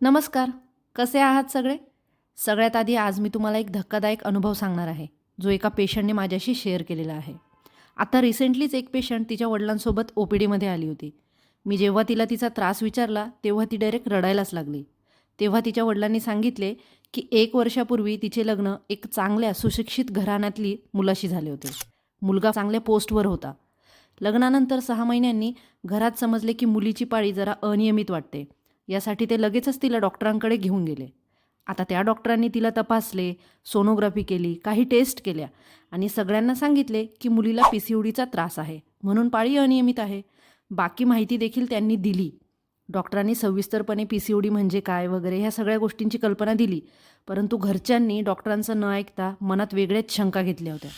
नमस्कार. कसे आहात सगळे? सगळ्यात आधी आज मी तुम्हाला एक धक्कादायक अनुभव सांगणार आहे जो एका पेशंटने माझ्याशी शेअर केलेला आहे. आता रिसेंटलीच एक पेशंट तिच्या वडिलांसोबत ओ पी डीमध्ये आली होती. मी जेव्हा तिला तिचा त्रास विचारला तेव्हा ती डायरेक्ट रडायलाच लागली. तेव्हा तिच्या वडिलांनी सांगितले की एक वर्षापूर्वी तिचे लग्न एक चांगल्या सुशिक्षित घराण्यातली मुलाशी झाले होते. मुलगा चांगल्या पोस्टवर होता. लग्नानंतर सहा महिन्यांनी घरात समजले की मुलीची पाळी जरा अनियमित वाटते. यासाठी ते लगेचच तिला डॉक्टरांकडे घेऊन गेले. आता त्या डॉक्टरांनी तिला तपासले सोनोग्राफी केली काही टेस्ट केल्या आणि सगळ्यांना सांगितले की मुलीला पी सी ओडीचा त्रास आहे म्हणून पाळी अनियमित आहे. बाकी माहिती देखील त्यांनी दिली. डॉक्टरांनी सविस्तरपणे पी सी ओडी म्हणजे काय वगैरे ह्या सगळ्या गोष्टींची कल्पना दिली. परंतु घरच्यांनी डॉक्टरांचं न ऐकता मनात वेगळ्याच शंका घेतल्या होत्या.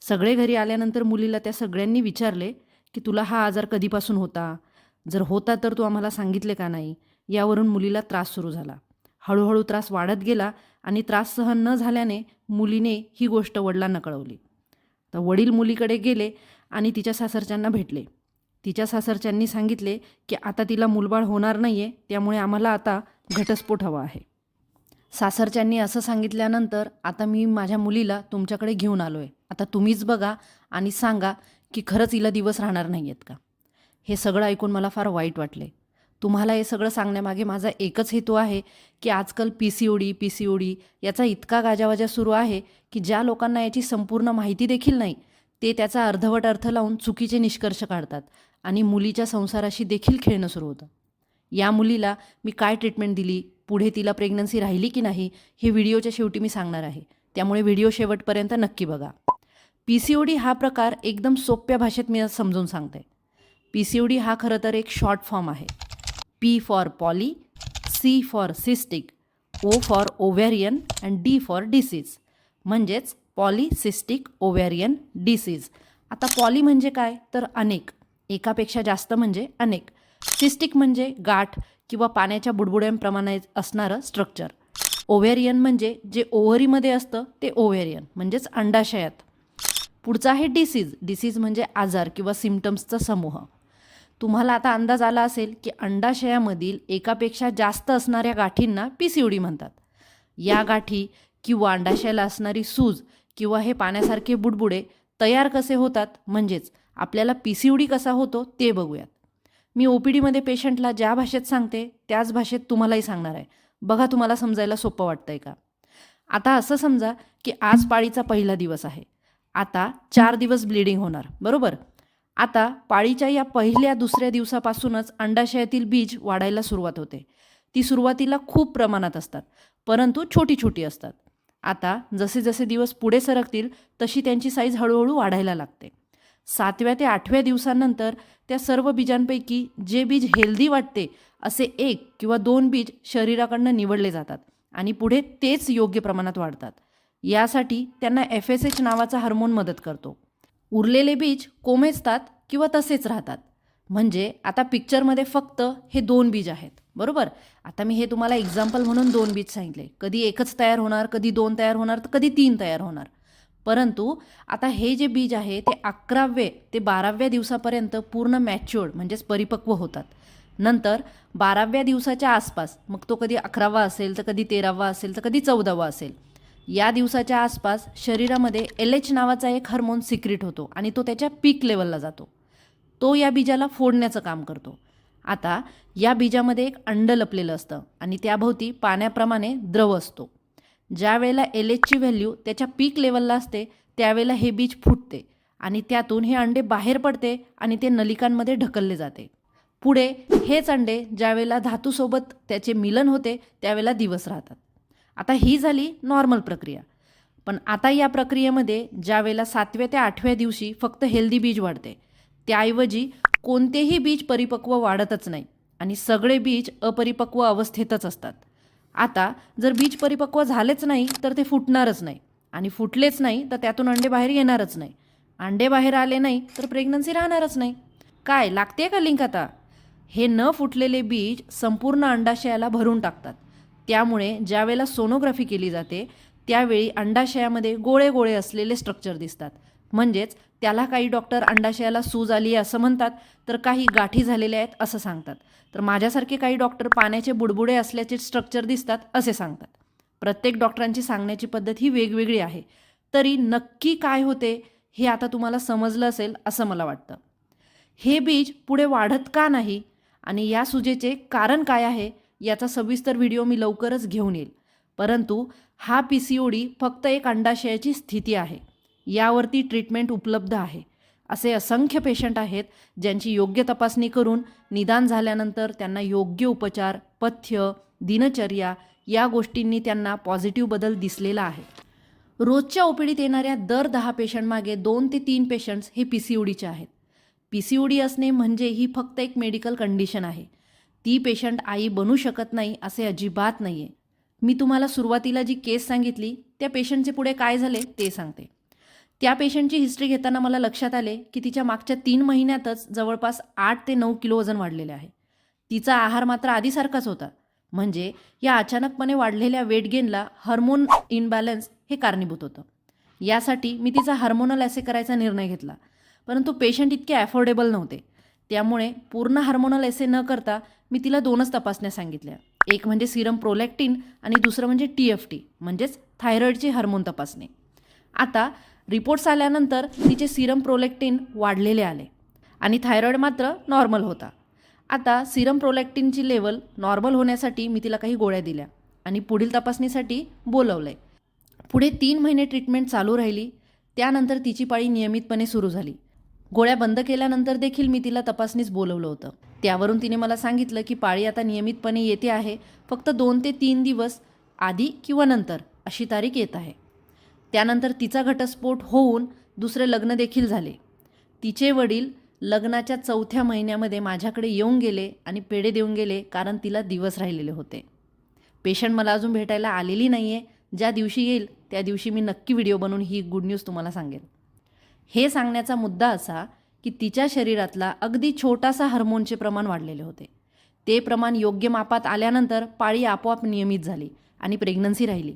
सगळे घरी आल्यानंतर मुलीला त्या सगळ्यांनी विचारले की तुला हा आजार कधीपासून होता? जर होता तर तू आम्हाला सांगितले का नाही? यावरून मुलीला त्रास सुरू झाला. हळूहळू त्रास वाढत गेला आणि त्रास सहन न झाल्याने मुलीने ही गोष्ट वडिलांना कळवली. तर वडील मुलीकडे गेले आणि तिच्या सासरच्यांना भेटले. तिच्या सासरच्यांनी सांगितले की आता तिला मुलबाळ होणार नाही आहे त्यामुळे आम्हाला आता घटस्फोट हवा आहे. सासरच्यांनी असं सांगितल्यानंतर आता मी माझ्या मुलीला तुमच्याकडे घेऊन आलो आहे आता तुम्हीच बघा आणि सांगा की खरंच हिला दिवस राहणार नाही आहेत का? हे सगळं ऐकून मला फार वाईट वाटले. तुम्हाला हे सगळं सांगण्यामागे माझा एकच हेतू आहे की आजकाल P C O D P C O D याचा इतका गाजावाजा सुरू आहे की ज्या लोकांना याची संपूर्ण माहिती देखील नाही ते त्याचा अर्धवट अर्थ लावून चुकीचे निष्कर्ष काढतात आणि मुलीच्या संसाराशी देखील खेळणं सुरू होतं. या मुलीला मी काय ट्रीटमेंट दिली पुढे तिला प्रेग्नन्सी राहिली की नाही हे व्हिडिओच्या शेवटी मी सांगणार आहे. त्यामुळे व्हिडिओ शेवटपर्यंत नक्की बघा. पी सी ओ डी हा प्रकार एकदम सोप्या भाषेत मी समजून सांगते. पी सी ओ डी हा खरं तर एक शॉर्ट फॉर्म आहे. P for poly C for cystic O for ovarian and D for disease म्हणजेच पॉलिसिस्टिक ओव्हॅरियन डिसीज आता पॉली म्हणजे काय? तर अनेक. एकापेक्षा जास्त म्हणजे अनेक. सिस्टिक म्हणजे गाठ किंवा पाण्याच्या बुडबुड्यांप्रमाणे असणारं स्ट्रक्चर ओव्हेरियन म्हणजे जे ओव्हरीमध्ये असतं ते ओव्हेरियन म्हणजेच अंडाशयात. पुढचा आहे डिसीज डिसीज म्हणजे आजार किंवा सिमटम्सचा समूह. तुम्हाला आता अंदाज आला असेल की अंडाशयामधील एकापेक्षा जास्त असणाऱ्या गाठींना पी सी ओ डी म्हणतात. या गाठी किंवा अंडाशयाला असणारी सूज किंवा हे पाण्यासारखे बुडबुडे तयार कसे होतात? म्हणजेच आपल्याला पी सी ओ डी कसा होतो ते बघूयात. मी ओ पी डीमध्ये पेशंटला ज्या भाषेत सांगते त्याच भाषेत तुम्हालाही सांगणार आहे. बघा तुम्हाला समजायला सोपं वाटतंय का? आता असं समजा की आज पाळीचा पहिला दिवस आहे. आता चार दिवस ब्लिडिंग होणार बरोबर? आता पाळीच्या या पहिल्या दुसऱ्या दिवसापासूनच अंडाशयातील बीज वाढायला सुरुवात होते. ती सुरुवातीला खूप प्रमाणात असतात परंतु छोटी छोटी असतात. आता जसे जसे दिवस पुढे सरकतील तशी त्यांची साईज हळूहळू वाढायला लागते. सातव्या ते आठव्या दिवसानंतर त्या सर्व बीजांपैकी जे बीज हेल्दी वाटते असे एक किंवा दोन बीज शरीराकडनं निवडले जातात आणि पुढे तेच योग्य प्रमाणात वाढतात. यासाठी त्यांना एफ एस एच नावाचा हार्मोन मदत करतो. उरलेले बीज कोमेजतात किंवा तसेच राहतात. म्हणजे आता पिक्चरमध्ये फक्त हे दोन बीज आहेत. बरोबर? आता मी हे तुम्हाला एक्झाम्पल म्हणून दोन बीज सांगितले. कधी एकच तयार होणार कधी दोन तयार होणार तर कधी तीन तयार होणार. परंतु आता हे जे बीज आहे ते अकरावे ते बाराव्या दिवसापर्यंत पूर्ण मॅच्युअर्ड म्हणजेच परिपक्व होतात. नंतर बाराव्या दिवसाच्या आसपास मग तो कधी अकरावा असेल तर कधी तेरावा असेल तर कधी चौदावा असेल. या दिवसाच्या आसपास शरीरामध्ये एल एच नावाचा एक हार्मोन सिक्रिट होतो आणि तो त्याच्या पीक लेवलला जातो. तो या बीजाला फोडण्याचं काम करतो. आता या बीजामध्ये एक अंड लपलेलं असतं आणि त्याभोवती पाण्याप्रमाणे द्रव असतो. ज्या वेळेला एल एचची व्हॅल्यू त्याच्या पीक लेवलला असते त्यावेळेला हे बीज फुटते आणि त्यातून हे अंडे बाहेर पडते आणि ते नलिकांमध्ये ढकलले जाते. पुढे हेच अंडे ज्यावेळेला धातूसोबत त्याचे मिलन होते त्यावेळेला दिवस राहतात. आता ही झाली नॉर्मल प्रक्रिया. पण आता या प्रक्रियेमध्ये ज्यावेळेला सातव्या ते आठव्या दिवशी फक्त हेल्दी बीज वाढते त्याऐवजी कोणतेही बीज परिपक्व वाढतच नाही आणि सगळे बीज अपरिपक्व अवस्थेतच असतात. आता जर बीज परिपक्व झालेच नाही तर ते फुटणारच नाही. आणि फुटलेच नाही तर त्यातून अंडे बाहेर येणारच नाही. अंडे बाहेर आले नाही तर प्रेग्नन्सी राहणारच नाही. काय लागते का लिंक आता? हे न फुटलेले बीज संपूर्ण अंडाशयाला भरून टाकतात. त्यामुळे ज्यावेळेला सोनोग्राफी केली जाते त्यावेळी अंडाशयामध्ये गोळे गोळे असलेले स्ट्रक्चर दिसतात. म्हणजेच त्याला काही डॉक्टर अंडाशयाला सूज आली आहे असं म्हणतात तर काही गाठी झालेल्या आहेत असं सांगतात. तर माझ्यासारखे काही डॉक्टर पाण्याचे बुडबुडे असल्याचे स्ट्रक्चर दिसतात असे सांगतात. प्रत्येक डॉक्टरांची सांगण्याची पद्धत ही वेगवेगळी आहे. तरी नक्की काय होते हे आता तुम्हाला समजलं असेल असं मला वाटतं. हे बीज पुढे वाढत का नाही आणि या सुजेचे कारण काय आहे याचा सविस्तर व्हिडिओ मी लवकरच घेऊन येईल. परंतु हा पी सी ओ डी फक्त एक अंडाशयाची स्थिती आहे. यावरती ट्रीटमेंट उपलब्ध आहे. असे असंख्य पेशंट आहेत ज्यांची योग्य तपासणी करून निदान झाल्यानंतर त्यांना योग्य उपचार पथ्य दिनचर्या या गोष्टींनी त्यांना पॉझिटिव्ह बदल दिसलेला आहे. रोजच्या ओपीडीत येणाऱ्या दर दहा पेशंटमागे दोन ते तीन पेशंट्स हे पी सी ओ डीचे आहेत. पी सी ओ डी असणे म्हणजे ही फक्त एक मेडिकल कंडिशन आहे. ती पेशंट आई बनू शकत नाही असे अजिबात नाही आहे मी तुम्हाला सुरुवातीला जी केस सांगितली त्या पेशंटचे पुढे काय झाले ते सांगते. त्या पेशंटची हिस्ट्री घेताना मला लक्षात आले की तिच्या मागच्या तीन महिन्यातच जवळपास आठ ते नऊ किलो वजन वाढलेले आहे. तिचा आहार मात्र आधीसारखाच होता. म्हणजे या अचानकपणे वाढलेल्या वेट गेनला हार्मोन इनबॅलन्स हे कारणीभूत होतं. यासाठी मी तिचा हार्मोनल ॲसे करायचा निर्णय घेतला. परंतु पेशंट इतके ॲफोर्डेबल नव्हते. त्यामुळे पूर्ण हार्मोनल एसे न करता मी तिला दोनच तपासण्या सांगितल्या. एक म्हणजे सिरम प्रोलॅक्टिन आणि दुसरं म्हणजे टी एफ टी म्हणजेच थायरॉईडची हार्मोन तपासणी. आता रिपोर्ट्स आल्यानंतर तिचे सिरम प्रोलॅक्टिन वाढलेले आले आणि थायरॉईड मात्र नॉर्मल होता. आता सिरम प्रोलॅक्टिनची लेवल नॉर्मल होण्यासाठी मी तिला काही गोळ्या दिल्या आणि पुढील तपासणीसाठी बोलवलं आहे पुढे तीन महिने ट्रीटमेंट चालू राहिली त्यानंतर तिची पाळी नियमितपणे सुरू झाली. गोळ्या बंद केल्यानंतर देखील मी तिला तपासणीस बोलवलं होतं. त्यावरून तिने मला सांगितलं की पाळी आता नियमितपणे येते आहे. फक्त दोन ते तीन दिवस आधी किंवा नंतर अशी तारीख येत आहे. त्यानंतर तिचा घटस्फोट होऊन दुसरे लग्न देखील झाले. तिचे वडील लग्नाच्या चौथ्या महिन्यामध्ये माझ्याकडे येऊन गेले आणि पेढे देऊन गेले कारण तिला दिवस राहिलेले होते. पेशंट मला अजून भेटायला आलेली नाही आहे ज्या दिवशी येईल त्या दिवशी मी नक्की व्हिडिओ बनवून ही गुड न्यूज तुम्हाला सांगेन. हे सांगण्याचा मुद्दा असा की तिच्या शरीरातला अगदी छोटासा हार्मोनचे प्रमाण वाढलेले होते. ते प्रमाण योग्य मापात आल्यानंतर पाळी आपोआप नियमित झाली आणि प्रेग्नन्सी राहिली.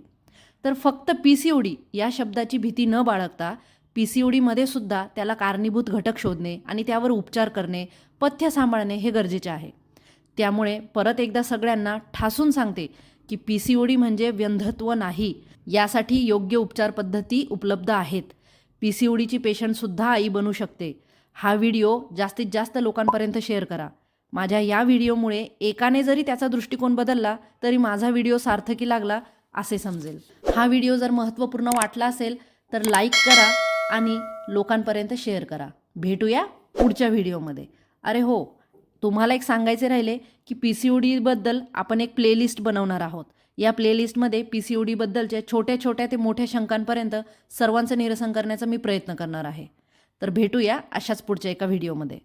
तर फक्त पी सी ओ डी या शब्दाची भीती न बाळगता पी सी ओडीमध्ये डीमध्ये सुद्धा त्याला कारणीभूत घटक शोधणे आणि त्यावर उपचार करणे पथ्य सांभाळणे हे गरजेचे आहे. त्यामुळे परत एकदा सगळ्यांना ठासून सांगते की पी सी ओ डी म्हणजे व्यंधत्व नाही. यासाठी योग्य उपचार पद्धती उपलब्ध आहेत. पी सी ओ डीची पेशंटसुद्धा आई बनू शकते. हा व्हिडिओ जास्तीत जास्त लोकांपर्यंत शेअर करा. माझ्या या व्हिडिओमुळे एकाने जरी त्याचा दृष्टिकोन बदलला तरी माझा व्हिडिओ सार्थकी लागला असे समजेल. हा व्हिडिओ जर महत्त्वपूर्ण वाटला असेल तर लाईक करा आणि लोकांपर्यंत शेअर करा. भेटूया पुढच्या व्हिडिओमध्ये. अरे हो तुम्हाला एक सांगायचे राहिले की पी सी ओ डीबद्दल आपण एक प्लेलिस्ट बनवणार आहोत. या प्लेलिस्टमध्ये पी सी ओ डीबद्दलच्या छोट्या छोट्या ते मोठ्या शंकांपर्यंत सर्वांचं निरसन करण्याचा मी प्रयत्न करणार आहे. तर भेटूया अशाच पुढच्या एका व्हिडिओमध्ये.